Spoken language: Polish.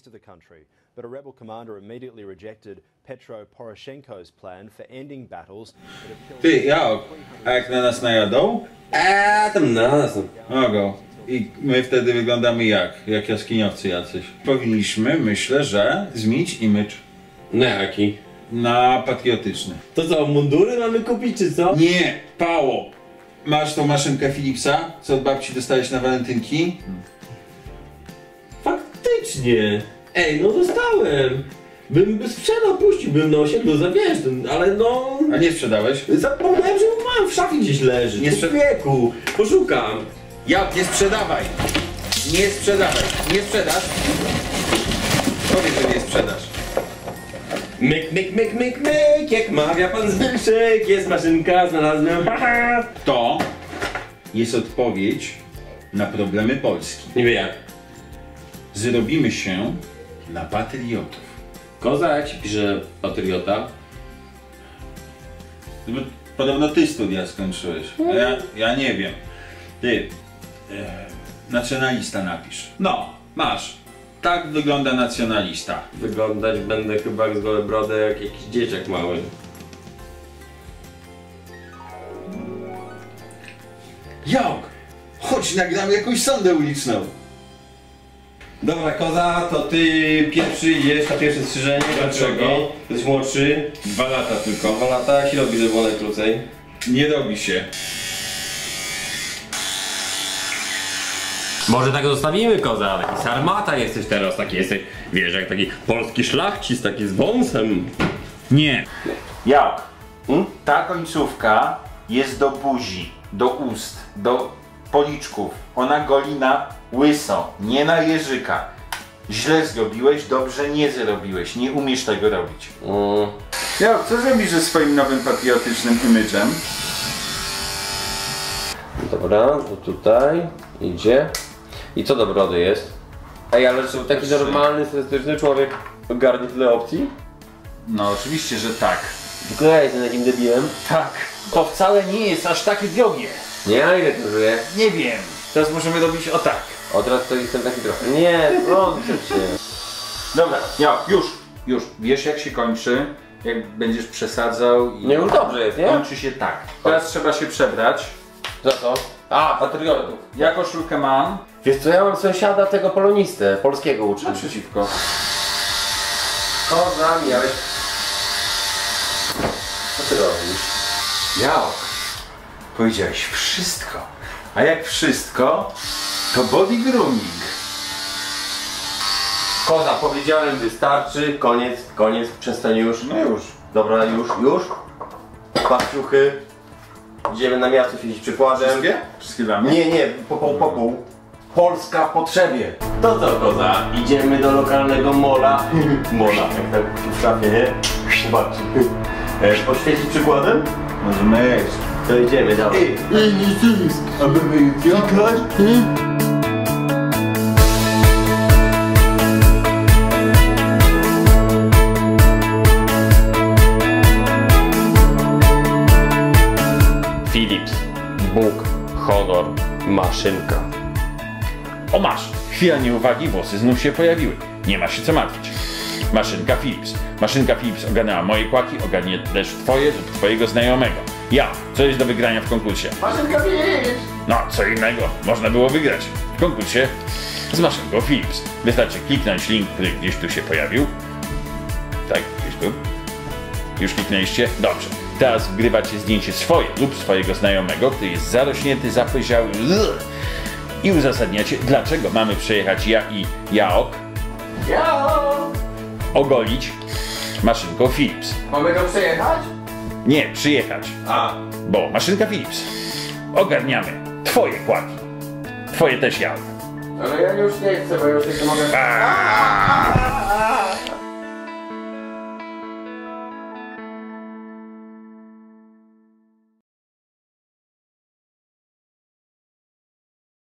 east of the country. But a rebel commander immediately rejected Petro Poroshenko's plan for ending battles. Ty, ja, a jak na nas najadą? Eee, tam na nas. no. Ogo. I my wtedy wyglądamy jak? Jak jaskiniowcy jacyś. Powinniśmy, myślę, że zmienić image Na jaki? na patriotyczny. To co, mundury mamy kupić, czy co? Nie, pało. Masz tą maszynkę Philipsa, co od babci dostałeś na walentynki? Faktycznie. Ej, no dostałem. Bym by sprzedał, puściłbym na osiedlu za wiesz, ale no... A nie sprzedałeś? Zapomniałem, że mam w szafie gdzieś leży. Nie Nie sprze- wieku. Poszukam. Ja, nie sprzedawaj! Nie sprzedawaj! Nie sprzedasz? Powiedz, że nie sprzedasz. Myk, myk, myk, myk, myk, jak mawia pan Zbyszek, jest maszynka, znalazłem, haha. To jest odpowiedź na problemy Polski. Niby jak? Zrobimy się dla patriotów. Koza, jak się pisze patriota? No Podobno ty studia skończyłeś. Ja, ja nie wiem. Ty, e, nacjonalista napisz. No, masz. Tak wygląda nacjonalista. Wyglądać będę chyba jak z gole brodę, jak jakiś dzieciak mały. Jak? Chodź, nagramy jakąś sondę uliczną. Dobra, Koza, to ty pierwszy idziesz na pierwsze strzyżenie. Dlaczego? Jesteś młodszy. Dwa lata tylko. Dwa lata, jak się robi, żeby było najkrócej? Nie robi się. Może tak zostawimy, Koza, taki sarmata jesteś teraz, taki jesteś, wiesz, jak taki polski szlachcic, taki z wąsem. Nie. Jak? Hmm? Ta końcówka jest do buzi, do ust, do policzków. Ona goli na łyso, nie na jeżyka. Źle zrobiłeś, dobrze nie zrobiłeś. Nie umiesz tego robić. Mm. Jak, co zrobisz ze swoim nowym patriotycznym imidżem? Dobra, to tutaj idzie. I co do brody jest? Ej, ale czy taki Patrzę. normalny, statystyczny człowiek ogarnie tyle opcji? No oczywiście, że tak. Tylko ja jestem takim debilem. Tak. To wcale nie jest aż takie drogie. Nie, a ile to żyje? Nie wiem. Teraz możemy robić o tak. Od razu to jestem taki trochę. Nie, proszę cię. Dobra, ja, już, już. Wiesz jak się kończy, jak będziesz przesadzał i... Nie, już dobrze jest, nie? Kończy się tak. Teraz trzeba się przebrać. Za co? A, patriotów. Ja koszulkę mam. Wiesz co, ja mam sąsiada tego polonistę, polskiego uczy. Naprzeciwko. Koza, miałeś... Co ty robisz? Ja. Powiedziałeś wszystko. A jak wszystko, to body grooming. Koza, powiedziałem, wystarczy, koniec, koniec, przestań już. No już. Dobra, już, już. Paściuchy. Idziemy na miasto siedzieć przykładem. Wszystkie? Wszystkie dla mnie? Nie, nie, po pół, po pół. Polska potrzebie. To co, koza? Idziemy do lokalnego mola. mola, jak tak w szafie, nie? Zobacz. E, Poświecić przykładem? Możemy jeść. To idziemy, dawaj. Ej, nie zysk. Aby wyjechać? Philips, Bóg, honor, maszynka. O masz! Chwila nieuwagi, włosy znów się pojawiły. Nie ma się co martwić. Maszynka Philips. Maszynka Philips ogarnęła moje kłaki, ogarnie też twoje lub twojego znajomego. Ja, co jest do wygrania w konkursie? Maszynka Philips. No, co innego można było wygrać w konkursie z maszynką Philips. Wystarczy kliknąć link, który gdzieś tu się pojawił. Tak, gdzieś tu. Już kliknęliście? Dobrze. Teraz wgrywacie zdjęcie swoje lub swojego znajomego, który jest zarośnięty, zapyziały i uzasadniacie, dlaczego mamy przejechać ja i Jaok ogolić maszynką Philips. Mamy go przejechać? Nie, przyjechać. A. Bo maszynka Philips. Ogarniamy. Twoje kłaki. Twoje też ja. Ale ja już nie chcę, bo już nie mogę...